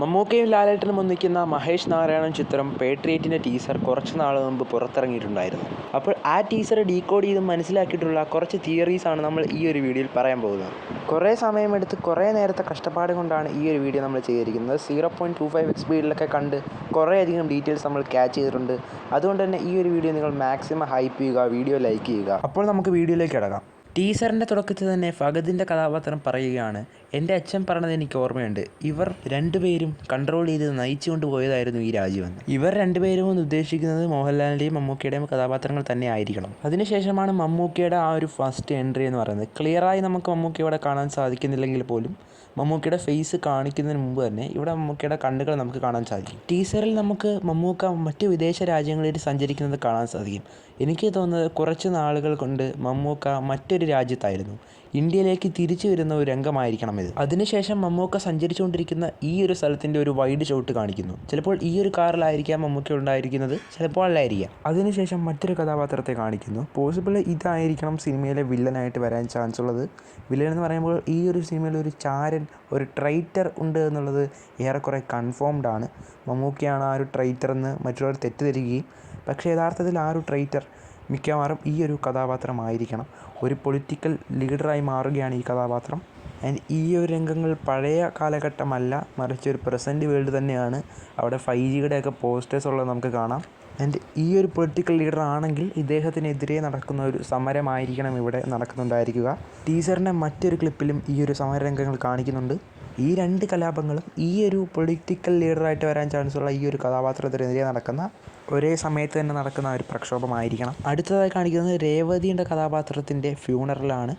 മമ്മൂക്കയും ലാലേട്ടനും ഒന്നിക്കുന്ന മഹേഷ് നാരായണൻ ചിത്രം പേട്രിയേറ്റിന്റെ ടീസർ കുറച്ച് നാൾ മുമ്പ് പുറത്തിറങ്ങിയിട്ടുണ്ടായിരുന്നു. അപ്പോൾ ആ ടീസർ ഡീകോഡ് ചെയ്ത് മനസ്സിലാക്കിയിട്ടുള്ള കുറച്ച് തിയറീസാണ് നമ്മൾ ഈ ഒരു വീഡിയോയിൽ പറയാൻ പോകുന്നത്. കുറേ സമയമെടുത്ത് കുറേ നേരത്തെ കഷ്ടപ്പാട് കൊണ്ടാണ് ഈ ഒരു വീഡിയോ നമ്മൾ ചെയ്തിരിക്കുന്നത്. Zero point two five x സ്പീഡിലൊക്കെ കണ്ട് കുറേയധികം ഡീറ്റെയിൽസ് നമ്മൾ ക്യാച്ച് ചെയ്തിട്ടുണ്ട്. അതുകൊണ്ട് തന്നെ ഈ ഒരു വീഡിയോ നിങ്ങൾ മാക്സിമം ഹൈപ്പ് ചെയ്യുക വീഡിയോ ലൈക്ക് ചെയ്യുക. അപ്പോൾ നമുക്ക് വീഡിയോയിലേക്ക് കിടക്കാം. ടീസറിന്റെ തുടക്കത്തിൽ തന്നെ ഫഗദിന്റെ കഥാപാത്രം പറയുകയാണ് എന്റെ അച്ഛൻ പറഞ്ഞത് എനിക്ക് ഓർമ്മയുണ്ട്. ഇവർ രണ്ടുപേരും കൺട്രോൾ ചെയ്ത് നയിച്ചുകൊണ്ട് പോയതായിരുന്നു ഈ രാജ്യം ഇവർ രണ്ടുപേരും എന്ന് ഉദ്ദേശിക്കുന്നത് മോഹൻലാലിന്റെയും മമ്മൂക്കിയുടെയും കഥാപാത്രങ്ങൾ തന്നെ ആയിരിക്കണം. അതിനുശേഷമാണ് മമ്മൂക്കിയുടെ ആ ഒരു ഫസ്റ്റ് എൻട്രി എന്ന് പറയുന്നത്. ക്ലിയറായി നമുക്ക് മമ്മൂക്കയോടെ കാണാൻ സാധിക്കുന്നില്ലെങ്കിൽ പോലും മമ്മൂക്കിയുടെ ഫേസ് കാണിക്കുന്നതിന് മുമ്പ് തന്നെ ഇവിടെ മമ്മൂക്കിയുടെ കണ്ണുകൾ നമുക്ക് കാണാൻ സാധിക്കും. ടീസറിൽ നമുക്ക് മമ്മൂക്ക മറ്റ് വിദേശ രാജ്യങ്ങളിൽ സഞ്ചരിക്കുന്നത് കാണാൻ സാധിക്കും. എനിക്ക് തോന്നുന്നത് കുറച്ച് നാളുകൾ കൊണ്ട് മമ്മൂക്ക മറ്റൊരു രാജ്യത്തായിരുന്നു. ഇന്ത്യയിലേക്ക് തിരിച്ചു വരുന്ന ഒരു രംഗമായിരിക്കണം ഇത്. അതിനുശേഷം മമ്മൂക്ക സഞ്ചരിച്ചുകൊണ്ടിരിക്കുന്ന ഈ ഒരു സ്ഥലത്തിന്റെ ഒരു വൈഡ് ഷോട്ട് കാണിക്കുന്നു. ചിലപ്പോൾ ഈ ഒരു കാറിലായിരിക്കാം മമ്മൂക്ക ഉണ്ടായിരിക്കുന്നത് ചിലപ്പോൾ അല്ലായിരിക്കാം. അതിനുശേഷം മറ്റൊരു കഥാപാത്രത്തെ കാണിക്കുന്നു. പോസിബിൾ ഇതായിരിക്കണം സിനിമയിലെ വില്ലനായിട്ട് വരാൻ ചാൻസ് ഉള്ളത്. വില്ലൻ എന്ന് പറയുമ്പോൾ ഈ ഒരു സിനിമയിൽ ഒരു ചാരൻ ഒരു ട്രൈറ്റർ ഉണ്ട് എന്നുള്ളത് ഏറെക്കുറെ കൺഫേംഡ് ആണ്. മമ്മൂക്കയാണ് ആ ഒരു ട്രൈറ്റർ എന്ന് മറ്റുള്ളവർ തെറ്റിദ്ധരിക്കുകയും പക്ഷേ യഥാർത്ഥത്തിൽ ആ ഒരു ട്രൈറ്റർ മിക്കവാറും ഈ ഒരു കഥാപാത്രമായിരിക്കണം. ഒരു പൊളിറ്റിക്കൽ ലീഡറായി മാറുകയാണ് ഈ കഥാപാത്രം. ആൻഡ് ഈ ഒരു രംഗങ്ങൾ പഴയ കാലഘട്ടമല്ല മറിച്ച് ഒരു പ്രസന്റ് വേൾഡ് തന്നെയാണ്. അവിടെ ഫൈവ് ജിയുടെയൊക്കെ പോസ്റ്റേഴ്സ് ഉള്ളത് നമുക്ക് കാണാം. ആൻഡ് ഈ ഒരു പൊളിറ്റിക്കൽ ലീഡർ ആണെങ്കിൽ ഇദ്ദേഹത്തിനെതിരെ നടക്കുന്ന ഒരു സമരമായിരിക്കണം ഇവിടെ നടക്കുന്നുണ്ടായിരിക്കുക. ടീസറിന്റെ മറ്റൊരു ക്ലിപ്പിലും ഈ ഒരു സമരരംഗങ്ങൾ കാണിക്കുന്നുണ്ട്. ഈ രണ്ട് കലാപങ്ങളും ഈ ഒരു പൊളിറ്റിക്കൽ ലീഡറായിട്ട് വരാൻ ചാൻസുള്ള ഈ ഒരു കഥാപാത്രത്തിനെതിരെ നടക്കുന്ന ഒരേ സമയത്ത് തന്നെ നടക്കുന്ന ഒരു പ്രക്ഷോഭമായിരിക്കണം. അടുത്തതായി കാണിക്കുന്നത് രേവതിയുടെ കഥാപാത്രത്തിന്റെ ഫ്യൂണറലാണ്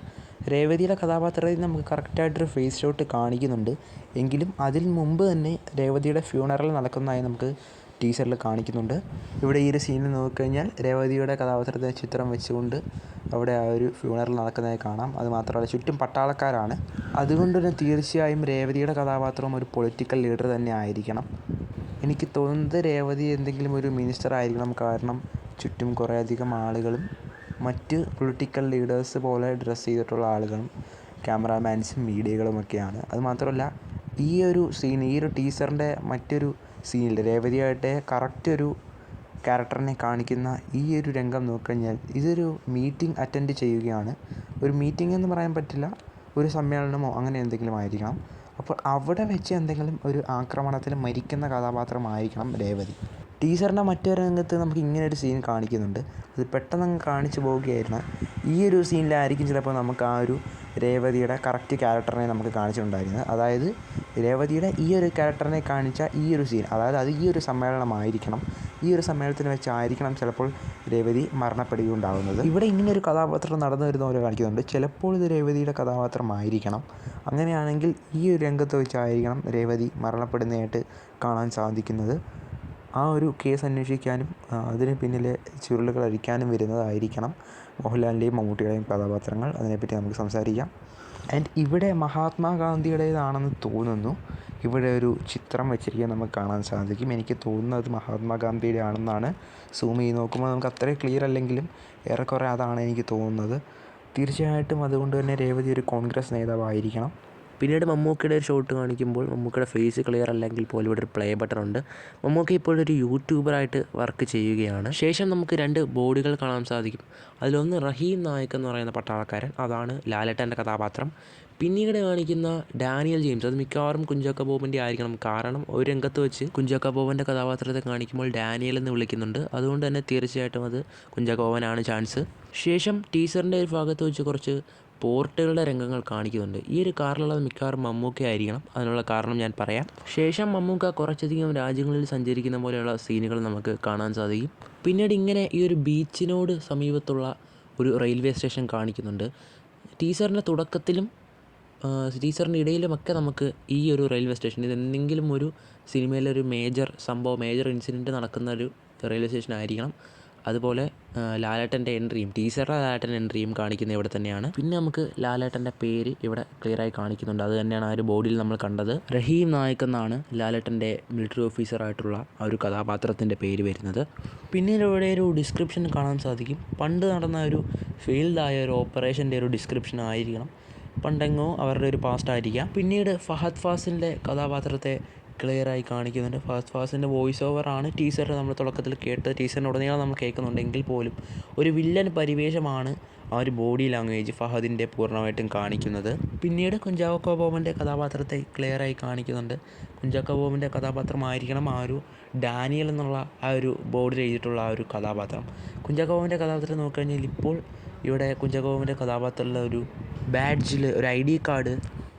രേവതിയുടെ കഥാപാത്രത്തിൽ നമുക്ക് കറക്റ്റായിട്ടൊരു ഫേസ് ഷോട്ട് കാണിക്കുന്നുണ്ട്. എങ്കിലും അതിൽ മുമ്പ് തന്നെ രേവതിയുടെ ഫ്യൂണറൽ നടക്കുന്നതായി നമുക്ക് ടീച്ചറിൽ കാണിക്കുന്നുണ്ട്. ഇവിടെ ഈ ഒരു സീനിൽ നോക്കിക്കഴിഞ്ഞാൽ രേവതിയുടെ കഥാപാത്രത്തെ ചിത്രം വെച്ചുകൊണ്ട് അവിടെ ആ ഒരു ഫ്യൂണറൽ നടക്കുന്നതായി കാണാം. അത് മാത്രമല്ല ചുറ്റും പട്ടാളക്കാരാണ്. അതുകൊണ്ട് തന്നെ തീർച്ചയായും രേവതിയുടെ കഥാപാത്രം ഒരു പൊളിറ്റിക്കൽ ലീഡർ തന്നെ ആയിരിക്കണം. എനിക്ക് തോന്നുന്നത് രേവതി എന്തെങ്കിലും ഒരു മിനിസ്റ്റർ ആയിരിക്കണം. കാരണം ചുറ്റും കുറേയധികം ആളുകളും മറ്റ് പൊളിറ്റിക്കൽ ലീഡേഴ്സ് പോലെ ഡ്രസ്സ് ചെയ്തിട്ടുള്ള ആളുകളും ക്യാമറാമാൻസും മീഡിയകളുമൊക്കെയാണ് അത് മാത്രമല്ല ഈ ഒരു സീൻ ഈ ഒരു ടീസറിന്റെ മറ്റൊരു സീനിൽ രേവതിയായിട്ട് കറക്റ്റ് ഒരു ക്യാരക്ടറിനെ കാണിക്കുന്ന ഈ ഒരു രംഗം നോക്കിക്കഴിഞ്ഞാൽ ഇതൊരു മീറ്റിംഗ് അറ്റൻഡ് ചെയ്യുകയാണ്. ഒരു മീറ്റിംഗ് എന്ന് പറയാൻ പറ്റില്ല ഒരു സമ്മേളനമോ അങ്ങനെ എന്തെങ്കിലും ആയിരിക്കണം. അപ്പോൾ അവിടെ വെച്ച് എന്തെങ്കിലും ഒരു ആക്രമണത്തിൽ മരിക്കുന്ന കഥാപാത്രമായിരിക്കണം രേവതി. ടീച്ചറിന്റെ മറ്റൊരു രംഗത്ത് നമുക്ക് ഇങ്ങനെ ഒരു സീൻ കാണിക്കുന്നുണ്ട്. അത് പെട്ടെന്ന് കാണിച്ചു പോവുകയായിരുന്നു ഈ ഒരു സീനിലായിരിക്കും ചിലപ്പോൾ നമുക്ക് ആ ഒരു രേവതിയുടെ കറക്റ്റ് ക്യാരക്ടറിനെ നമുക്ക് കാണിച്ചിട്ടുണ്ടായിരുന്നത്. അതായത് രേവതിയുടെ ഈ ഒരു ക്യാരക്ടറിനെ കാണിച്ച ഈ ഒരു സീൻ അതായത് അത് ഈ ഒരു സമ്മേളനമായിരിക്കണം. ഈ ഒരു സമ്മേളനത്തിന് വെച്ചായിരിക്കണം ചിലപ്പോൾ രേവതി മരണപ്പെടുകയുണ്ടാകുന്നത്. ഇവിടെ ഇങ്ങനെ ഒരു കഥാപാത്രം നടന്നു വരുന്ന പോലെ കാണിക്കുന്നുണ്ട്. ചിലപ്പോൾ ഇത് രേവതിയുടെ കഥാപാത്രമായിരിക്കണം. അങ്ങനെയാണെങ്കിൽ ഈ ഒരു രംഗത്ത് വെച്ചായിരിക്കണം രേവതി മരണപ്പെടുന്നതായിട്ട് കാണാൻ സാധിക്കുന്നത്. ആ ഒരു കേസ് അന്വേഷിക്കാനും അതിന് പിന്നിലെ ചുരുളുകൾ അഴിക്കാനും വരുന്നതായിരിക്കണം മോഹൻലാലിന്റെയും മമ്മൂട്ടിയുടെയും കഥാപാത്രങ്ങൾ. അതിനെപ്പറ്റി നമുക്ക് സംസാരിക്കാം. ആൻഡ് ഇവിടെ മഹാത്മാഗാന്ധിയുടേതാണെന്ന് തോന്നുന്നു. ഇവിടെ ഒരു ചിത്രം വെച്ചിരിക്കുന്നത് നമുക്ക് കാണാൻ സാധിക്കും. എനിക്ക് തോന്നുന്നത് മഹാത്മാഗാന്ധിയുടെ ആണെന്നാണ് സൂം ചെയ്ത് നോക്കുമ്പോൾ നമുക്ക് അത്രയും ക്ലിയർ അല്ലെങ്കിലും ഏറെക്കുറെ അതാണ് എനിക്ക് തോന്നുന്നത്. തീർച്ചയായിട്ടും അതുകൊണ്ട് തന്നെ രേവതി ഒരു കോൺഗ്രസ് നേതാവായിരിക്കണം. പിന്നീട് മമ്മൂക്കയുടെ ഒരു ഷോട്ട് കാണിക്കുമ്പോൾ മമ്മൂക്കയുടെ ഫേസ് ക്ലിയർ അല്ലെങ്കിൽ പോലും ഇവിടെ ഒരു പ്ലേ ബട്ടൺ ഉണ്ട്. മമ്മൂക്ക ഇപ്പോൾ ഒരു യൂട്യൂബറായിട്ട് വർക്ക് ചെയ്യുകയാണ്. ശേഷം നമുക്ക് രണ്ട് ബോഡികൾ കാണാൻ സാധിക്കും. അതിലൊന്ന് റഹീം നായക് എന്ന് പറയുന്ന പട്ടാളക്കാരൻ. അതാണ് ലാലേട്ടന്റെ കഥാപാത്രം. പിന്നീട് കാണിക്കുന്ന ഡാനിയൽ ജെയിംസ് അത് മിക്കവാറും കുഞ്ചാക്ക ബോബന്റെ ആയിരിക്കണം. കാരണം ഒരു രംഗത്ത് വെച്ച് കുഞ്ചാക്ക ബോബന്റെ കഥാപാത്രത്തെ കാണിക്കുമ്പോൾ ഡാനിയൽ എന്ന് വിളിക്കുന്നുണ്ട്. അതുകൊണ്ട് തന്നെ തീർച്ചയായിട്ടും അത് കുഞ്ചാക്ക ബോബനാണ് ചാൻസ്. ശേഷം ടീച്ചറിന്റെ ഒരു ഭാഗത്ത് വെച്ച് കുറച്ച് പോർട്ടുകളുടെ രംഗങ്ങൾ കാണിക്കുന്നുണ്ട്. ഈ ഒരു കാറിലുള്ളത് മിക്കവാറും മമ്മൂക്ക ആയിരിക്കണം. അതിനുള്ള കാരണം ഞാൻ പറയാം. ശേഷം മമ്മൂക്ക കുറച്ചധികം രാജ്യങ്ങളിൽ സഞ്ചരിക്കുന്ന പോലെയുള്ള സീനുകൾ നമുക്ക് കാണാൻ സാധിക്കും. പിന്നീട് ഇങ്ങനെ ഈ ഒരു ബീച്ചിനോട് സമീപത്തുള്ള ഒരു റെയിൽവേ സ്റ്റേഷൻ കാണിക്കുന്നുണ്ട്. ടീച്ചറിന്റെ തുടക്കത്തിലും ടീച്ചറിന്റെ ഇടയിലുമൊക്കെ നമുക്ക് ഈ ഒരു റെയിൽവേ സ്റ്റേഷൻ ഇത് എന്തെങ്കിലും ഒരു സിനിമയിലെ ഒരു മേജർ സംഭവം മേജർ ഇൻസിഡന്റ് നടക്കുന്ന ഒരു റെയിൽവേ സ്റ്റേഷൻ ആയിരിക്കണം. അതുപോലെ ലാലേട്ടന്റെ എൻട്രിയും ടീച്ചറുടെ ലാലേട്ടന്റെ എൻട്രിയും കാണിക്കുന്നത് ഇവിടെ തന്നെയാണ്. പിന്നെ നമുക്ക് ലാലേട്ടന്റെ പേര് ഇവിടെ ക്ലിയറായി കാണിക്കുന്നുണ്ട്. അത് തന്നെയാണ് ആ ഒരു ബോർഡിൽ നമ്മൾ കണ്ടത്. റഹീം നായക് എന്നാണ് ലാലേട്ടന്റെ മിലിറ്ററി ഓഫീസറായിട്ടുള്ള ആ ഒരു കഥാപാത്രത്തിന്റെ പേര് വരുന്നത്. പിന്നീട് ഇവിടെ ഒരു ഡിസ്ക്രിപ്ഷൻ കാണാൻ സാധിക്കും. പണ്ട് നടന്ന ഒരു ഫെയിൽഡായ ഒരു ഓപ്പറേഷന്റെ ഒരു ഡിസ്ക്രിപ്ഷൻ ആയിരിക്കണം. പണ്ടെങ്ങോ അവരുടെ ഒരു പാസ്റ്റ് ആയിരിക്കാം. പിന്നീട് ഫഹദ് ഫാസിലിന്റെ കഥാപാത്രത്തെ ക്ലിയറായി കാണിക്കുന്നുണ്ട്. ഫഹദ് ഫാസിന്റെ വോയിസ് ഓവറാണ് ടീച്ചർ നമ്മൾ തുടക്കത്തിൽ കേട്ടത്. ടീച്ചറിന്റെ ഉടനീളം നമ്മൾ കേൾക്കുന്നുണ്ടെങ്കിൽ പോലും ഒരു വില്ലൻ പരിവേഷമാണ് ആ ഒരു ബോഡി ലാംഗ്വേജ് ഫഹദിന്റെ പൂർണമായിട്ടും കാണിക്കുന്നത്. പിന്നീട് കുഞ്ചാക്കോ ബോബന്റെ കഥാപാത്രത്തെ ക്ലിയറായി കാണിക്കുന്നുണ്ട്. കുഞ്ചാക്കോ ബോബന്റെ കഥാപാത്രമായിരിക്കണം ആ ഒരു ഡാനിയൽ എന്നുള്ള ആ ഒരു ബോർഡിൽ എഴുതിയിട്ടുള്ള ആ ഒരു കഥാപാത്രം. കുഞ്ചാക്കോ ബോബന്റെ കഥാപാത്രം നോക്കിക്കഴിഞ്ഞാൽ ഇപ്പോൾ ഇവിടെ കുഞ്ചകോമിന്റെ കഥാപാത്രമുള്ള ഒരു ബാഡ്ജിൽ ഒരു ഐ ഡി കാർഡ്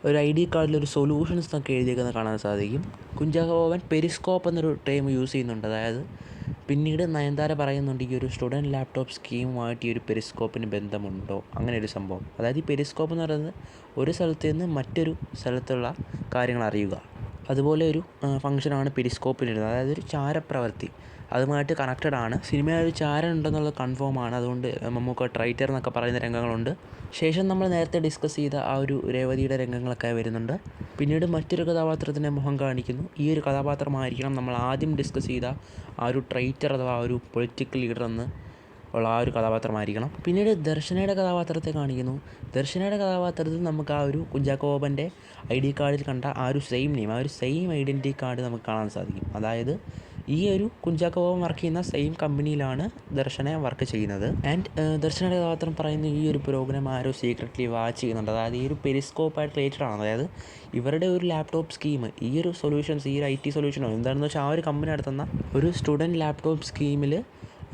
ഒരു ഐ ഡി കാർഡിൽ ഒരു സൊല്യൂഷൻസ് എന്നൊക്കെ എഴുതിയേക്കുന്നത് കാണാൻ സാധിക്കും. കുഞ്ചാക്കോ പെരിസ്കോപ്പ് എന്നൊരു ടൈം യൂസ് ചെയ്യുന്നുണ്ട്. അതായത് പിന്നീട് നയൻതാര പറയുന്നുണ്ട് ഈ ഒരു സ്റ്റുഡന്റ് ലാപ്ടോപ്പ് സ്കീമുമായിട്ട് ഈ ഒരു പെരിസ്കോപ്പിന് ബന്ധമുണ്ടോ? അങ്ങനെ ഒരു സംഭവം. അതായത് ഈ പെരിസ്കോപ്പ് എന്ന് പറയുന്നത് ഒരു സ്ഥലത്ത് നിന്ന് മറ്റൊരു സ്ഥലത്തുള്ള കാര്യങ്ങൾ അറിയുക. അതുപോലെ ഒരു ഫംഗ്ഷനാണ് പെരിസ്കോപ്പിനിരുന്നത് അതായത് ഒരു ചാരപ്രവൃത്തി അതുമായിട്ട് കണക്റ്റഡ് ആണ്. സിനിമയിൽ ഒരു ചാരൻ ഉണ്ടെന്നുള്ളത് കൺഫേം ആണ്. അതുകൊണ്ട് നമുക്ക് ട്രൈറ്റർ എന്നൊക്കെ പറയുന്ന രംഗങ്ങളുണ്ട്. ശേഷം നമ്മൾ നേരത്തെ ഡിസ്കസ് ചെയ്ത ആ ഒരു രേവതിയുടെ രംഗങ്ങളൊക്കെ വരുന്നുണ്ട്. പിന്നീട് മറ്റൊരു കഥാപാത്രത്തിന്റെ മുഖം കാണിക്കുന്നു. ഈ ഒരു കഥാപാത്രമായിരിക്കണം നമ്മൾ ആദ്യം ഡിസ്കസ് ചെയ്ത ആ ഒരു ട്രൈറ്റർ അഥവാ ആ ഒരു പൊളിറ്റിക്കൽ ലീഡർ എന്ന്. ഉള്ള ആ ഒരു കഥാപാത്രമായിരിക്കണം. പിന്നീട് ദർശനയുടെ കഥാപാത്രത്തെ കാണിക്കുന്നു. ദർശനയുടെ കഥാപാത്രത്തിൽ നമുക്ക് ആ ഒരു കുഞ്ചാക്കോ ബോബന്റെ ഐ ഡി കാർഡിൽ കണ്ട ആ ഒരു സെയിം നെയിം ആ ഒരു സെയിം ഐഡന്റി കാർഡ് നമുക്ക് കാണാൻ സാധിക്കും. അതായത് ഈ ഒരു കുഞ്ചാക്കോ ബോബൻ വർക്ക് ചെയ്യുന്ന സെയിം കമ്പനിയിലാണ് ദർശന വർക്ക് ചെയ്യുന്നത്. ആൻഡ് ദർശനയുടെ കഥാപാത്രം പറയുന്ന ഈ ഒരു പ്രോഗ്രാം ആരോ സീക്രട്ട്ലി വാച്ച് ചെയ്യുന്നുണ്ട്. അതായത് ഈ ഒരു പെരിസ്കോപ്പായിട്ട് റിലേറ്റഡ് ആണ്. അതായത് ഇവരുടെ ഒരു ലാപ്ടോപ്പ് സ്കീം ഈ ഒരു സൊല്യൂഷൻസ് ഈ ഒരു ഐ ടി സൊല്യൂഷനോ എന്താണെന്ന് വെച്ചാൽ ആ ഒരു കമ്പനി നടത്തുന്ന ഒരു സ്റ്റുഡന്റ് ലാപ്ടോപ്പ് സ്കീമിൽ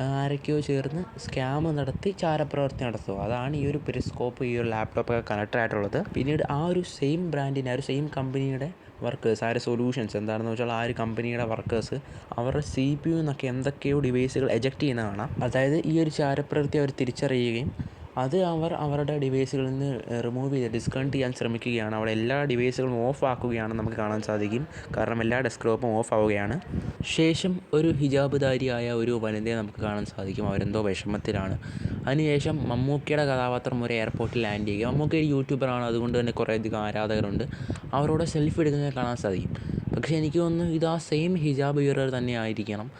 ആരൊക്കെയോ ചേർന്ന് സ്കാം നടത്തി ചാരപ്രവർത്തി നടത്തുക. അതാണ് ഈ ഒരു പെരിസ്കോപ്പ് ഈ ഒരു ലാപ്ടോപ്പൊക്കെ കണക്ട് ആയിട്ടുള്ളത്. പിന്നീട് ആ ഒരു സെയിം ബ്രാൻഡിന്റെ ആ ഒരു സെയിം കമ്പനിയുടെ വർക്കേഴ്സ് ആ ഒരു സൊല്യൂഷൻസ് എന്താണെന്ന് വെച്ചാൽ ആ ഒരു കമ്പനിയുടെ വർക്കേഴ്സ് അവരുടെ സി പി യു എന്നൊക്കെ എന്തൊക്കെയോ ഡിവൈസുകൾ എജക്റ്റ് ചെയ്യുന്ന കാണാം അതായത് ഈ ഒരു ചാരപ്രവൃത്തി അവർ തിരിച്ചറിയുകയും അത് അവർ അവരുടെ ഡിവൈസുകളിൽ നിന്ന് റിമൂവ് ചെയ്ത് ഡിസ്കണക്ട് ചെയ്യാൻ ശ്രമിക്കുകയാണ്. അവിടെ എല്ലാ ഡിവൈസുകളും ഓഫ് ആക്കുകയാണ് നമുക്ക് കാണാൻ സാധിക്കും. കാരണം എല്ലാ ഡെസ്ക്ടോപ്പും ഓഫ് ആവുകയാണ്. ശേഷം ഒരു ഹിജാബുധാരിയായ ഒരു വനിതയെ നമുക്ക് കാണാൻ സാധിക്കും. അവരെന്തോ വിഷമത്തിലാണ്. അതിനുശേഷം മമ്മൂക്കിയുടെ കഥാപാത്രം ഒരു എയർപോർട്ടിൽ ലാൻഡ് ചെയ്യുക മമ്മൂക്ക ഒരു യൂട്യൂബറാണ് അതുകൊണ്ട് തന്നെ കുറേയധികം ആരാധകരുണ്ട്. അവരോട് സെൽഫി എടുക്കുന്നത് കാണാൻ സാധിക്കും. പക്ഷേ എനിക്ക് തോന്നുന്നു ഇത് ആ സെയിം ഹിജാബ് വിയറർ തന്നെ ആയിരിക്കണം.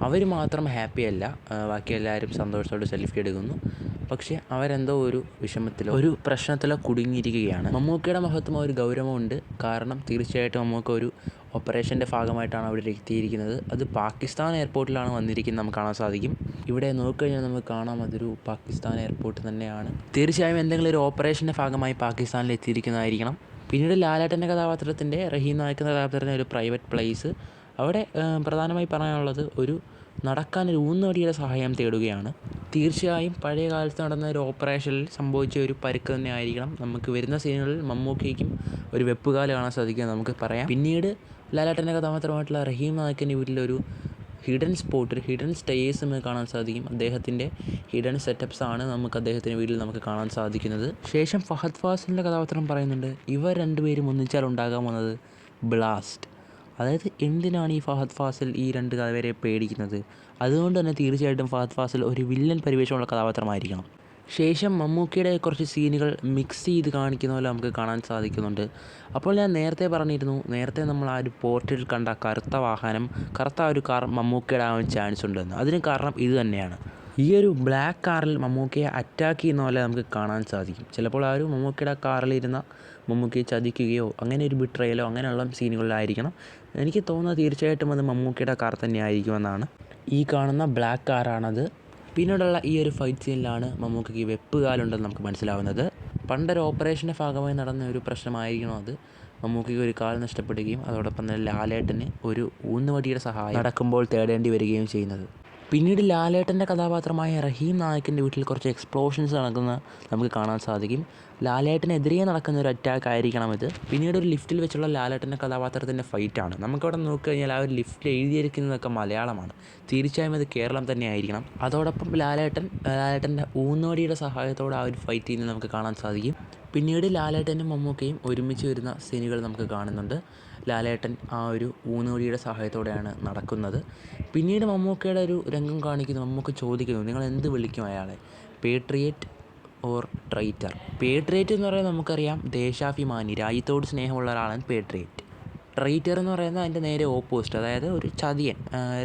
അവർ മാത്രം ഹാപ്പി അല്ല. ബാക്കി എല്ലാവരും സന്തോഷത്തോടെ സെൽഫി എടുക്കുന്നു. പക്ഷേ അവരെന്തോ ഒരു വിഷമത്തിലോ ഒരു പ്രശ്നത്തിലോ കുടുങ്ങിയിരിക്കുകയാണ്. മമ്മൂക്കയുടെ മഹത്വം ഒരു ഗൗരവമുണ്ട്. കാരണം തീർച്ചയായിട്ടും മമ്മൂക്ക ഒരു ഓപ്പറേഷന്റെ ഭാഗമായിട്ടാണ് അവിടെ എത്തിയിരിക്കുന്നത്. അത് പാകിസ്ഥാൻ എയർപോർട്ടിലാണ് വന്നിരിക്കുന്നത് നമുക്ക് കാണാൻ സാധിക്കും. ഇവിടെ നോക്കിക്കഴിഞ്ഞാൽ നമുക്ക് കാണാം അതൊരു പാകിസ്ഥാൻ എയർപോർട്ട് തന്നെയാണ്. തീർച്ചയായും എന്തെങ്കിലും ഒരു ഓപ്പറേഷന്റെ ഭാഗമായി പാകിസ്ഥാനിൽ എത്തിയിരിക്കുന്നതായിരിക്കണം. പിന്നീട് ലാലേട്ടന്റെ കഥാപാത്രത്തിന്റെ റഹീം നായക്കുന്ന കഥാപാത്രത്തിന്റെ ഒരു പ്രൈവറ്റ് പ്ലേസ്. അവിടെ പ്രധാനമായി പറയാനുള്ളത് ഒരു നടക്കാൻ ഒരു ഊന്നുവടിയുടെ സഹായം തേടുകയാണ്. തീർച്ചയായും പഴയ കാലത്ത് നടന്ന ഒരു ഓപ്പറേഷനിൽ സംഭവിച്ച ഒരു പരുക്ക് തന്നെ ആയിരിക്കണം നമുക്ക് വരുന്ന സീനുകളിൽ മമ്മൂക്കയ്ക്കും ഒരു വെപ്പുകാൽ കാണാൻ സാധിക്കുക നമുക്ക് പറയാം. പിന്നീട് ലാലേട്ടന്റെ കഥാപാത്രമായിട്ടുള്ള റഹീം നായ്ക്കന്റെ വീട്ടിലൊരു ഹിഡൻ സ്പോട്ട് ഹിഡൻ സ്റ്റേസ് നമുക്ക് കാണാൻ സാധിക്കും. അദ്ദേഹത്തിന്റെ ഹിഡൻ സെറ്റപ്സ് ആണ് നമുക്ക് അദ്ദേഹത്തിന്റെ വീട്ടിൽ നമുക്ക് കാണാൻ സാധിക്കുന്നത്. ശേഷം ഫഹദ് ഫാസിലിന്റെ കഥാപാത്രം പറയുന്നുണ്ട് ഇവർ രണ്ടുപേരും ഒന്നിച്ചാൽ ഉണ്ടാകാൻ വന്നത് ബ്ലാസ്റ്റ്. അതായത് എന്തിനാണ് ഈ ഫഹദ് ഫാസിൽ ഈ രണ്ട് കഥവരെ പേടിക്കുന്നത്? അതുകൊണ്ട് തന്നെ തീർച്ചയായിട്ടും ഫഹദ് ഫാസിൽ ഒരു വില്ലൻ പരിവേഷമുള്ള കഥാപാത്രമായിരിക്കണം. ശേഷം മമ്മൂക്കിയുടെ കുറച്ച് സീനുകൾ മിക്സ് ചെയ്ത് കാണിക്കുന്ന പോലെ നമുക്ക് കാണാൻ സാധിക്കുന്നുണ്ട്. അപ്പോൾ ഞാൻ നേരത്തെ പറഞ്ഞിരുന്നു നേരത്തെ നമ്മൾ ആ ഒരു പോർട്ടിൽ കണ്ട കറുത്ത വാഹനം കറുത്ത ഒരു കാർ മമ്മൂക്കിയുടെ ആവാൻ ചാൻസ് ഉണ്ടെന്ന്. അതിന് കാരണം ഇത് തന്നെയാണ്. ഈ ഒരു ബ്ലാക്ക് കാറിൽ മമ്മൂക്കയെ അറ്റാക്ക് ചെയ്യുന്ന പോലെ നമുക്ക് കാണാൻ സാധിക്കും. ചിലപ്പോൾ ആ ഒരു മമ്മൂക്കയുടെ കാറിലിരുന്ന മമ്മൂക്കയെ ചതിക്കുകയോ അങ്ങനെ ഒരു ബിട്രയലോ അങ്ങനെയുള്ള സീനുകളിലായിരിക്കണം എനിക്ക് തോന്നുന്നത് തീർച്ചയായിട്ടും അത് മമ്മൂക്കയുടെ കാർ തന്നെ ആയിരിക്കുമെന്നാണ് ഈ കാണുന്ന ബ്ലാക്ക് കാറാണത് പിന്നീടുള്ള ഈ ഒരു ഫൈറ്റ് സീനിലാണ് മമ്മൂക്കയ്ക്ക് വെപ്പുകാലുണ്ടെന്ന് നമുക്ക് മനസ്സിലാവുന്നത്. പണ്ടൊരു ഓപ്പറേഷന്റെ ഭാഗമായി നടന്ന ഒരു പ്രശ്നമായിരിക്കണം അത്. മമ്മൂക്കയ്ക്ക് ഒരു കാൽ നഷ്ടപ്പെടുകയും അതോടൊപ്പം തന്നെ ലാലേട്ടന് ഒരു ഊന്നുവടിയുടെ സഹായം നടക്കുമ്പോൾ തേടേണ്ടി വരികയും ചെയ്യുന്നത്. പിന്നീട് ലാലേട്ടന്റെ കഥാപാത്രമായ റഹീം നായക്കിന്റെ വീട്ടിൽ കുറച്ച് എക്സ്പ്ലോഷൻസ് നടക്കുന്ന നമുക്ക് കാണാൻ സാധിക്കും. ലാലേട്ടനെതിരെ നടക്കുന്ന ഒരു അറ്റാക്ക് ആയിരിക്കണം ഇത്. പിന്നീട് ഒരു ലിഫ്റ്റിൽ വെച്ചുള്ള ലാലേട്ടന്റെ കഥാപാത്രത്തിന്റെ ഫൈറ്റാണ് നമുക്കവിടെ നോക്കിക്കഴിഞ്ഞാൽ ആ ഒരു ലിഫ്റ്റിൽ എഴുതിയിരിക്കുന്നതൊക്കെ മലയാളമാണ്. തീർച്ചയായും അത് കേരളം തന്നെ ആയിരിക്കണം. അതോടൊപ്പം ലാലേട്ടൻ ലാലേട്ടന്റെ ഊന്നോടിയുടെ സഹായത്തോടെ ആ ഒരു ഫൈറ്റ് ചെയ്യുന്നത് നമുക്ക് കാണാൻ സാധിക്കും. പിന്നീട് ലാലേട്ടനും മമ്മൂക്കയും ഒരുമിച്ച് വരുന്ന സീനുകൾ നമുക്ക് കാണുന്നുണ്ട്. ലാലേട്ടൻ ആ ഒരു ഊന്നോടിയുടെ സഹായത്തോടെയാണ് നടക്കുന്നത്. പിന്നീട് മമ്മൂക്കയുടെ ഒരു രംഗം കാണിക്കുന്നു. മമ്മൂക്ക ചോദിക്കുന്നു നിങ്ങൾ എന്ത് വിളിക്കും അയാളെ? Patriot or ട്രൈറ്റർ. പേട്രേറ്റ് എന്ന് പറയുന്നത് നമുക്കറിയാം. ദേശാഭിമാനി രാജ്യത്തോട് സ്നേഹമുള്ള ഒരാളാണ് പേട്രേറ്റ് ട്രൈറ്റർ എന്ന് പറയുന്നത് അതിന്റെ നേരെ ഓപ്പോസിറ്റ് അതായത് ഒരു ചതിയൻ.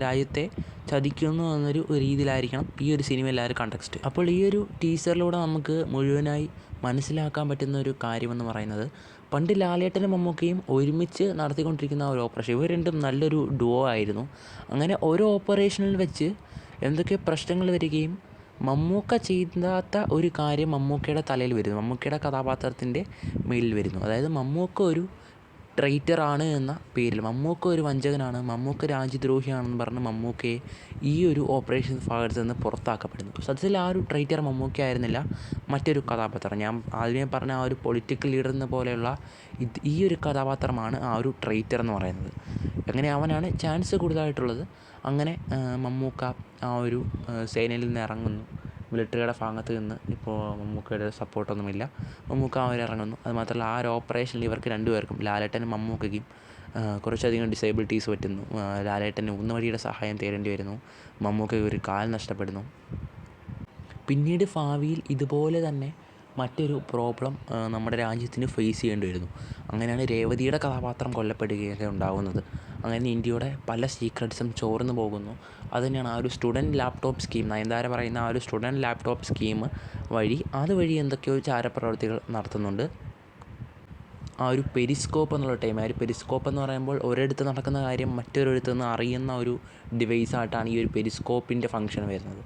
രാജ്യത്തെ ചതിക്കുന്നു എന്നൊരു രീതിയിലായിരിക്കണം ഈ ഒരു സിനിമയിലെ ആ ഒരു കണ്ടക്സ്റ്റ് അപ്പോൾ ഈ ഒരു ടീസറിലൂടെ നമുക്ക് മുഴുവനായി മനസ്സിലാക്കാൻ പറ്റുന്ന ഒരു കാര്യമെന്ന് പറയുന്നത് പണ്ട് ലാലേട്ടനും മമ്മൂക്കയും ഒരുമിച്ച് നടത്തിക്കൊണ്ടിരിക്കുന്ന ഒരു ഓപ്പറേഷൻ ഇവർ രണ്ടും നല്ലൊരു ഡുവോ ആയിരുന്നു. അങ്ങനെ ഓരോ ഓപ്പറേഷനിൽ വെച്ച് എന്തൊക്കെ പ്രശ്നങ്ങൾ വരികയും മമ്മൂക്ക ചെയ്യാത്ത ഒരു കാര്യം മമ്മൂക്കയുടെ തലയിൽ വരുന്നു. മമ്മൂക്കയുടെ കഥാപാത്രത്തിന്റെ മേലിൽ വരുന്നു. അതായത് മമ്മൂക്ക ഒരു ട്രൈറ്ററാണ് എന്ന പേരിൽ. മമ്മൂക്ക ഒരു വഞ്ചകനാണ്. മമ്മൂക്ക രാജ്യദ്രോഹിയാണെന്ന് പറഞ്ഞ് മമ്മൂക്കയെ ഈ ഒരു ഓപ്പറേഷൻ ഭാഗത്ത് നിന്ന് പുറത്താക്കപ്പെടുന്നു. സത്യത്തിൽ ആ ഒരു ട്രൈറ്റർ മമ്മൂക്ക ആയിരുന്നില്ല മറ്റൊരു കഥാപാത്രം. ഞാൻ ആദ്യമേ പറഞ്ഞ ആ ഒരു പൊളിറ്റിക്കൽ ലീഡർ എന്ന പോലെയുള്ള ഇത് ഈ ഒരു കഥാപാത്രമാണ് ആ ഒരു ട്രൈറ്റർ എന്ന് പറയുന്നത്. അങ്ങനെ അവനാണ് ചാൻസ് കൂടുതലായിട്ടുള്ളത് അങ്ങനെ മമ്മൂക്ക ആ ഒരു സേനയിൽ നിന്ന് ഇറങ്ങുന്നു. മിലിട്ടറിയുടെ ഭാഗത്ത് നിന്ന് ഇപ്പോൾ മമ്മൂക്കയുടെ സപ്പോർട്ടൊന്നുമില്ല. മമ്മൂക്ക അവർ ഇറങ്ങുന്നു. അത് മാത്രമല്ല ആ ഒരു ഓപ്പറേഷനിൽ ഇവർക്ക് രണ്ടുപേർക്കും ലാലേട്ടനും മമ്മൂക്കയ്ക്കും കുറച്ചധികം ഡിസേബിലിറ്റീസ് പറ്റുന്നു. ലാലേട്ടന് ഊന്നുവടിയുടെ സഹായം തേടേണ്ടി വരുന്നു. മമ്മൂക്കയ്ക്ക് ഒരു കാൽ നഷ്ടപ്പെടുന്നു. പിന്നീട് ഭാവിയിൽ ഇതുപോലെ തന്നെ മറ്റൊരു പ്രോബ്ലം നമ്മുടെ രാജ്യത്തിന് ഫേസ് ചെയ്യേണ്ടി വരുന്നു. അങ്ങനെയാണ് രേവതിയുടെ കഥാപാത്രം കൊല്ലപ്പെടുകയൊക്കെ ഉണ്ടാകുന്നത് അങ്ങനെ ഇന്ത്യയുടെ പല സീക്രട്സും ചോർന്നു പോകുന്നു. അത് തന്നെയാണ് ആ ഒരു സ്റ്റുഡന്റ് ലാപ്ടോപ്പ് സ്കീം നയൻതാര പറയുന്ന ആ ഒരു സ്റ്റുഡന്റ് ലാപ്ടോപ്പ് സ്കീം വഴി അതുവഴി എന്തൊക്കെയോ ചാരപ്രവർത്തികൾ നടത്തുന്നുണ്ട്. ആ ഒരു പെരിസ്കോപ്പ് എന്നുള്ള ടൈം ആ ഒരു പെരിസ്കോപ്പ് എന്ന് പറയുമ്പോൾ ഒരിടത്ത് നടക്കുന്ന കാര്യം മറ്റൊരിടത്ത് നിന്ന് അറിയുന്ന ഒരു ഡിവൈസായിട്ടാണ് ഈ ഒരു പെരിസ്കോപ്പിന്റെ ഫങ്ഷൻ വരുന്നത്.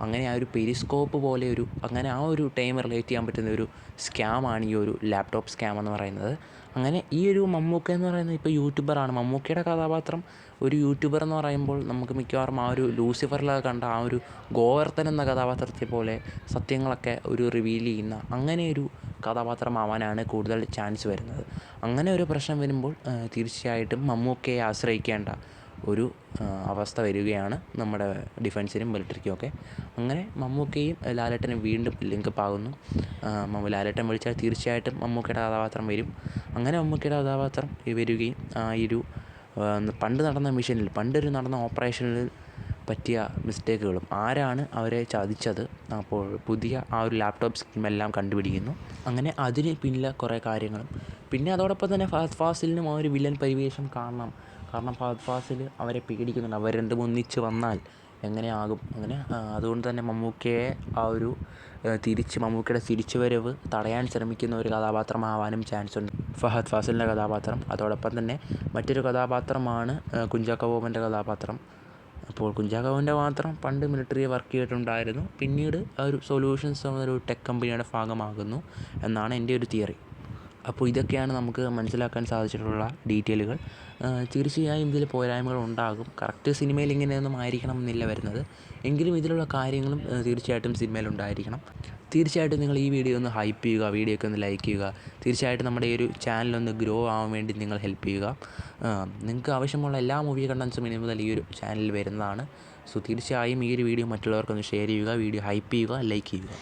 അങ്ങനെ ആ ഒരു പെരിസ്കോപ്പ് പോലെ ഒരു അങ്ങനെ ആ ഒരു ടൈം റിലേറ്റ് ചെയ്യാൻ പറ്റുന്ന ഒരു സ്കാമാണ് ഈ ഒരു ലാപ്ടോപ്പ് സ്കാം എന്ന് പറയുന്നത്. അങ്ങനെ ഈ ഒരു മമ്മൂക്ക എന്ന് പറയുന്നത് ഇപ്പോൾ യൂട്യൂബറാണ് മമ്മൂക്കയുടെ കഥാപാത്രം ഒരു യൂട്യൂബർ എന്ന് പറയുമ്പോൾ നമുക്ക് മിക്കവാറും ആ ഒരു ലൂസിഫറിലൊക്കെ കണ്ട ആ ഒരു ഗോവർത്തൻ എന്ന കഥാപാത്രത്തെ പോലെ സത്യങ്ങളൊക്കെ ഒരു റിവീൽ ചെയ്യുന്ന അങ്ങനെ ഒരു കഥാപാത്രമാവാനാണ് കൂടുതൽ ചാൻസ് വരുന്നത്. അങ്ങനെ ഒരു പ്രശ്നം വരുമ്പോൾ തീർച്ചയായിട്ടും മമ്മൂക്കയെ ആശ്രയിക്കേണ്ട ഒരു അവസ്ഥ വരികയാണ് നമ്മുടെ ഡിഫൻസിനും മിലിറ്ററിക്കും ഒക്കെ അങ്ങനെ മമ്മൂക്കയും ലാലേട്ടനും വീണ്ടും ലിങ്കപ്പ് ആകുന്നു. ലാലേട്ടൻ വിളിച്ചാൽ തീർച്ചയായിട്ടും മമ്മൂക്കയുടെ കഥാപാത്രം വരും. അങ്ങനെ മമ്മൂക്കയുടെ കഥാപാത്രം വരികയും ആ ഒരു പണ്ട് നടന്ന മിഷനിൽ പണ്ടൊരു നടന്ന ഓപ്പറേഷനിൽ പറ്റിയ മിസ്റ്റേക്കുകളും ആരാണ് അവരെ ചതിച്ചത്? അപ്പോൾ പുതിയ ആ ഒരു ലാപ്ടോപ്പ് സ്കീമെല്ലാം കണ്ടുപിടിക്കുന്നു. അങ്ങനെ അതിന് പിന്നിലെ കുറേ കാര്യങ്ങളും. പിന്നെ അതോടൊപ്പം തന്നെ ഫാസ്റ്റ് ഫാസിലിനും ആ ഒരു വില്ലൻ പരിവേഷം കാണണം. കാരണം ഫഹദ് ഫാസിൽ അവരെ പേടിക്കുന്നുണ്ട്. അവർ രണ്ടും ഒന്നിച്ച് വന്നാൽ എങ്ങനെയാകും? അങ്ങനെ അതുകൊണ്ട് തന്നെ മമ്മൂക്കയെ ആ ഒരു തിരിച്ച് മമ്മൂക്കയുടെ തിരിച്ചുവരവ് തടയാൻ ശ്രമിക്കുന്ന ഒരു കഥാപാത്രമാവാനും ചാൻസ് ഉണ്ട്. ഫഹദ് ഫാസിലിന്റെ കഥാപാത്രം. അതോടൊപ്പം തന്നെ മറ്റൊരു കഥാപാത്രമാണ് കുഞ്ചാക്കോ ബോബന്റെ കഥാപാത്രം. അപ്പോൾ കുഞ്ചാക്കോ ബോബന്റെ മാത്രം പണ്ട് മിലിറ്ററി വർക്ക് ചെയ്തിട്ടുണ്ടായിരുന്നു. പിന്നീട് ആ ഒരു സൊല്യൂഷൻസ് എന്നൊരു ടെക് കമ്പനിയുടെ ഭാഗമാകുന്നു എന്നാണ് എന്റെ ഒരു തിയറി അപ്പോൾ ഇതൊക്കെയാണ് നമുക്ക് മനസ്സിലാക്കാൻ സാധിച്ചിട്ടുള്ള ഡീറ്റെയിലുകൾ. തീർച്ചയായും ഇതിൽ പോരായ്മകൾ ഉണ്ടാകും. കറക്റ്റ് സിനിമയിൽ ഇങ്ങനെയൊന്നും ആയിരിക്കണം എന്നില്ല വരുന്നത്. എങ്കിലും ഇതിലുള്ള കാര്യങ്ങളും തീർച്ചയായിട്ടും സിനിമയിൽ ഉണ്ടായിരിക്കണം. തീർച്ചയായിട്ടും നിങ്ങൾ ഈ വീഡിയോ ഒന്ന് ഹൈപ്പ് ചെയ്യുക വീഡിയോ ഒക്കെ ഒന്ന് ലൈക്ക് ചെയ്യുക. തീർച്ചയായിട്ടും നമ്മുടെ ഈ ഒരു ചാനലൊന്ന് ഗ്രോ ആവാൻ വേണ്ടി നിങ്ങൾ ഹെൽപ്പ് ചെയ്യുക. നിങ്ങൾക്ക് ആവശ്യമുള്ള എല്ലാ മൂവി കണ്ടൻസും ഇനി മുതൽ ഈ ഒരു ചാനലിൽ വരുന്നതാണ്. സോ തീർച്ചയായും ഈ ഒരു വീഡിയോ മറ്റുള്ളവർക്കൊന്ന് ഷെയർ ചെയ്യുക വീഡിയോ ഹൈപ്പ് ചെയ്യുക ലൈക്ക് ചെയ്യുക.